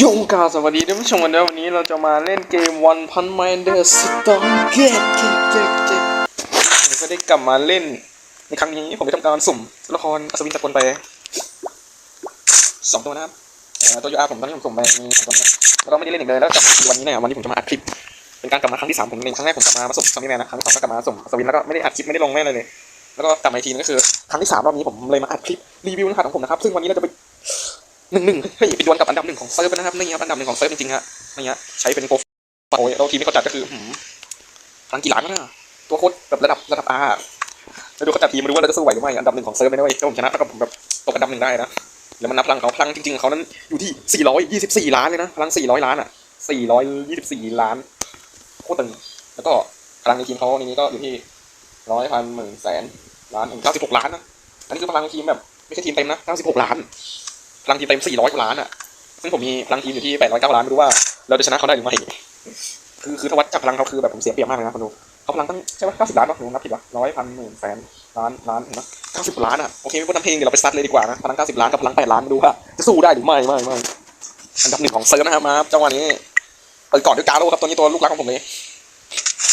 ยุงกาสวัสดีท่านผู้ชมกันด้วยวันนี้เราจะมาเล่นเกม One Punch Man The Storm Gate เกตเกตเกตผมก็ได้กลับมาเล่น ในครั้งนี้ผมได้ทำการสุ่มตัวละครอัศวินจักรไปสองตัวนะครับตัวยูอาร์ผมตอนนี้ผมสุ่มไปมีสองตัวนะครับแล้วก็ไม่ได้เล่นอีกเลยแล้วกลับวันนี้เนี่ยวันนี้ผมจะมาอัดคลิปเป็นการกลับมาครั้งที่สามผมเล่นครั้งแรกผมกลับมามาสุ่มซอมบี้แมนนะครั้งที่สองก็กลับมาสุ่มอัศวินแล้วก็ไม่ได้อัดคลิปไม่ได้ลงไม่อะไรเลย แล้วก็กลับมาอีกทีนึงก็คือครั้งที่สามรอบนี้ผมเลยมาอัดคลิปรีวิวรหัสของผมนะครับซึ่งวันนี้เราจะไป หนึ่งหนึ่งเฮ้ยไปดวลกับอันดับหนึ่งของเซิร์ฟนะครับนี่ครับอันดับหนึ่งของเซิร์ฟจริงๆฮะนี่ฮะใช้เป็นโปรโอ้ยแล้วทีมที่เขาจัดก็คือหืมพลังกี่ล้านนะตัวโคตรแบบระดับระดับอาแล้วดูเขาจัดทีมมาดูว่าเราจะสู้ไหวหรือไม่อันดับหนึ่งของเซิร์ฟเลยนะเว้ยถ้าผมชนะแล้วก็ผมแบบตกอันดับหนึ่งได้นะแล้วมันนับพลังเขาพลังจริงๆของเขานั้นอยู่ที่ 424 ล้านเลยนะพลัง 400 ล้านอะ 424 ล้านโคตรตึงแล้วก็พลังในทีมเขาในนี้ก็อยู่ที่ร้อยพันหมื่นแสนล้านถึง96 ล้านนะอันนี้คือพลังทีมแบบไม่ใช่ทีมเต็มนะ96 ล้าน พลังทีมเต็ม400ล้านอะ ซึ่งผมมีพลังทีมอยู่ที่809ล้านไม่รู้ว่าเราจะชนะเขาได้หรือไม่ คือคือถ้าวัดจากพลังเขาคือแบบผมเสียเปรียบมากเลยนะคุณดูเขาพลังตั้งใช่ไหม90ล้านป่ะผมนับผิดป่ะร้อยพันหมื่นแสนล้านล้านเห็นไหม90ล้านอะโอเคไม่พูดน้ำเพลงเดี๋ยวเราไปซัดเลยดีกว่านะพลัง90ล้านกับพลัง8ล้านมาดูว่าจะสู้ได้หรือไม่ไม่ไม่อันดับหนึ่งของเซิร์ฟนะครับมาจังหวะนี้เปิดก่อนด้วยกาโร่ครับตัวนี้ตัวลูกรักของผมเลย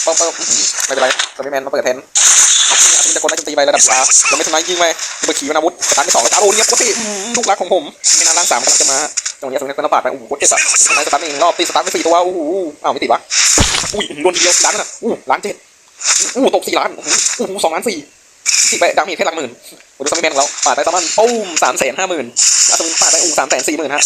เปิดเปิดไม่เป็นไรสไปแมนมาเปิดแทน มันจะกดได้จนตีไประดับสามยังไม่ทำร้ายยิงไปไปขี่วนาวุธสตาร์ทที่สองแล้วกาโร่เนี่ยปกติลูกรักของผมไม่นานร่างสามกำลังจะมาตรงนี้ตรงนี้คนละบาดไปโอ้โหโคตรเจ็บอะสตาร์ทสตาร์ทหนึ่งรอบตีสตาร์ทไปสี่ตัวโอ้โหอ้าวไม่ติดวะอุ้ยโดนทีเดียวล้านน่ะอู้ล้านเจ็ดอู้ตกสี่ล้านอู้สองล้านสี่ ติดไปดาเมจแค่หลักหมื่นโอ้ดูสมิธแมนของเราปาดไปประมาณปุ้มสามแสนห้าหมื่นอาสมิธปาดไปอู้สามแสนสี่หมื่นฮะ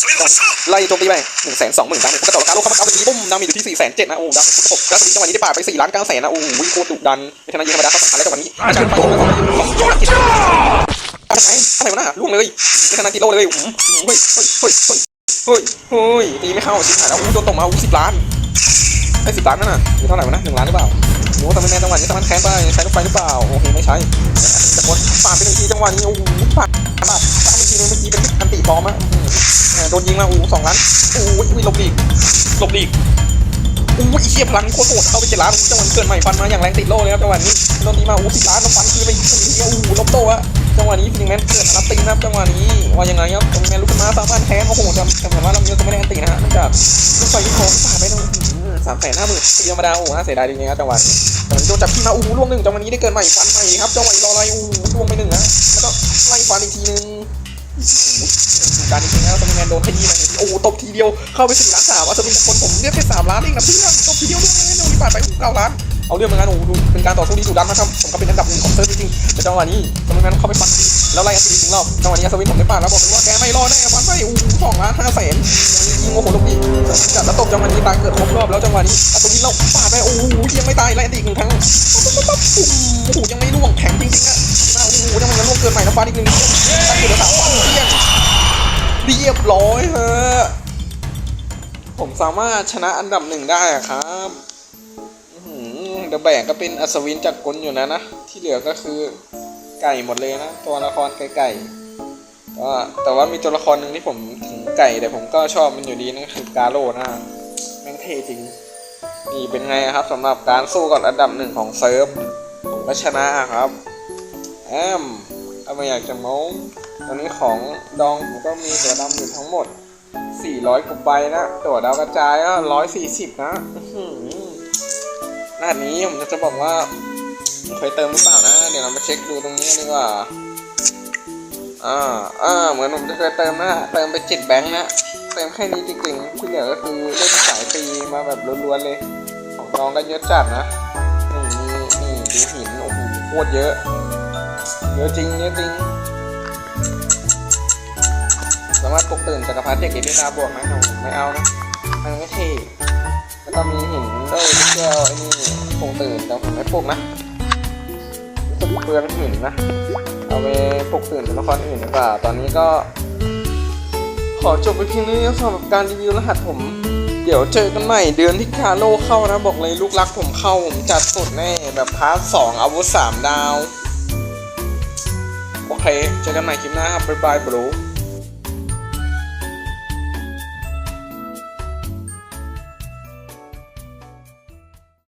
ไล่โจมตีไปหนึ่งแสนสองหมื่นดาเมจปกติการลงเข้ามาเก้าสิบปุ้มดาเมจอยู่ที่สี่แสนเจ็ดนะโอ้ดาเมจกติอาสมิธจังหวะนี้ได้ปาดไปสี่ล้านเก้าแสนนะโอ้โหโคตรดุดันไม่ชนะยิงธรรมดาเขาสำคัญแล้วจังหวะนี้อาจารย์ไปอะไรอะไรวะน่ะล่วงเลยไม่ชนะกิโลเลยเฮ้ยเฮ้ยเฮ้ยเฮ้ยเฮ้ยเฮ้ยตีไม่เข้าชิบหายแล้วอู้โดนตกมาอู้สิบล้านไอ้สิบล้านนั่นน่ะเท่าไหร่วะนะหนึ่งล้านหรือเปล่า โอ้แต่ไม่แน่จังหวะนี้สามารถแค้นไปใช้รถไฟหรือเปล่าโอเคไม่ใช้แต่คนปาดไปหนึ่งทีจังหวะนี้โอ้โหปาดปาดปาดไปทีนึงเมื่อกี้เป็นอันติปลอมอะโดนยิงมาโอ้สองล้านโอ้ยหลบหลีหลบหลีกอู้อีเชียพลังโคตรโหดเข้าไปเจ็ดล้านจังหวะเกิดใหม่ฟันมาอย่างแรงติดโล่เลยครับจังหวะนี้โดนตีมาโอ้สิบล้านแล้วฟันคือไปอู้ลบโตอะจังหวะนี้ฟิงแมนเกิดมารับตีนะครับจังหวะนี้ว่ายังไงครับฟิงแมนลุกขึ้นมาสามารถแทงโอ้โหจำจำเหมือนว่าเราเยอะก็ไม่ได้อันตีนะฮะเนื่องจากลูกไฟยิงโค้งผ่านไปตรง สามแสนห้าหมื่นธรรมดาโอ้โหน่าเสียดายจริงๆครับจังหวะนี้จังหวะนี้โดนจับที่มาอู้ล่วงหนึ่งจังหวะนี้ได้เกินใหม่ฟันใหม่ครับจังหวะรออะไรอู้ล่วงไปหนึ่งนะแล้วก็ไล่ฟันอีกทีหนึ่งการจริงๆแล้วฟิงแมนโดนขยี้มาโอ้ตบทีเดียวเข้าไปสี่ล้านสามอัศวินคนผมเรียกแค่สามล้านเองนะเพื่อนตบทีเดียวเลยโดนที่ปาดไปเก้าล้าน เอาเรื่องเหมือนกันโอ้โหดูเป็นการต่อสู้ที่ดุดันนะครับผมก็เป็นอันดับหนึ่งของเซิร์ฟจริงๆแต่จังหวะนี้สมิธแมนเข้าไปฟันแล้วไล่อัศวินถึงรอบจังหวะนี้อัศวินผมได้ปาแล้วบอกเลยว่าแกไม่รอดแน่ฟันไปโอ้โหสองล้านห้าแสนยิงโอ้โหลงดีจัดแล้วตบจังหวะนี้ตายเกิดครบรอบแล้วจังหวะนี้อัศวินเราปาดไปโอ้โหยังไม่ตายไล่อันตีอีกหนึ่งครั้งปั๊บโอ้โหยังไม่ล่วงแข็งจริงๆอะโอ้โหจังหวะนั้นล่วงเกินใหม่แล้วฟาดอีกหนึ่งตั้งอยู่ระดับฟันเรียงเรียบร้อยฮะผมสามารถชนะอันดับหนึ่งได้ครับ ดอะแบกก็เป็นอัศวินจากกลอยู่นะนะ ที่เหลือก็คือไก่หมดเลยนะ ตัวละครไก่ไก่แต่ว่ามีตัวละครหนึ่งที่ผมถึงไก่แต่ผมก็ชอบมันอยู่ดีนั่นคือกาโร่นะแม่งเท่จริง นี่เป็นไงครับสำหรับการสู้กับอันดับหนึ่งของเซิร์ฟผมก็ชนะครับแอมถ้าไม่อยากจะโม้ตอนนี้ของดองผมก็มีตัวดำอยู่ทั้งหมด 400กว่าใบนะ ตัวดาวกระจายก็140 นะ รหัสนี้ผมจะบอกว่าเคยเติมหรือเปล่านะ เดี๋ยวเรามาเช็คดูตรงนี้ดีกว่า อ่า อ่า เหมือนผมจะเคยเติมนะ เติมไปเจ็ดแบงค์นะ เติมแค่นี้จริงๆ ที่เหลือก็คือเล่นสายปีมาแบบล้วนๆเลย ของน้องก็เยอะจัดนะ นี่มีนี่ดูหิน โอ้โหโคตรเยอะ เยอะจริงเยอะจริง สามารถปลุกตื่นจักรพรรดิเด็กเอเดนาบวกไหมหนูไม่เอานะมันไม่เท่ ก็มีหินด้วยที่เที่ยวไอ้นี่คงตื่นแต่ผมไม่ปลุกนะรู้สึกเปลืองหินนะ เอาไปปลุกตื่นเป็นละครอื่นดีกว่า ตอนนี้ก็ ขอจบไปเพียงนี้สำหรับการรีวิวรหัสผม เดี๋ยวเจอกันใหม่เดือนที่คาโลเข้านะ บอกเลยลูกรักผมเข้า ผมจัดสุดแน่แบบพาร์ทสองอาวุธสามดาว โอเค เจอกันใหม่คลิปหน้าครับบ๊ายบายบรู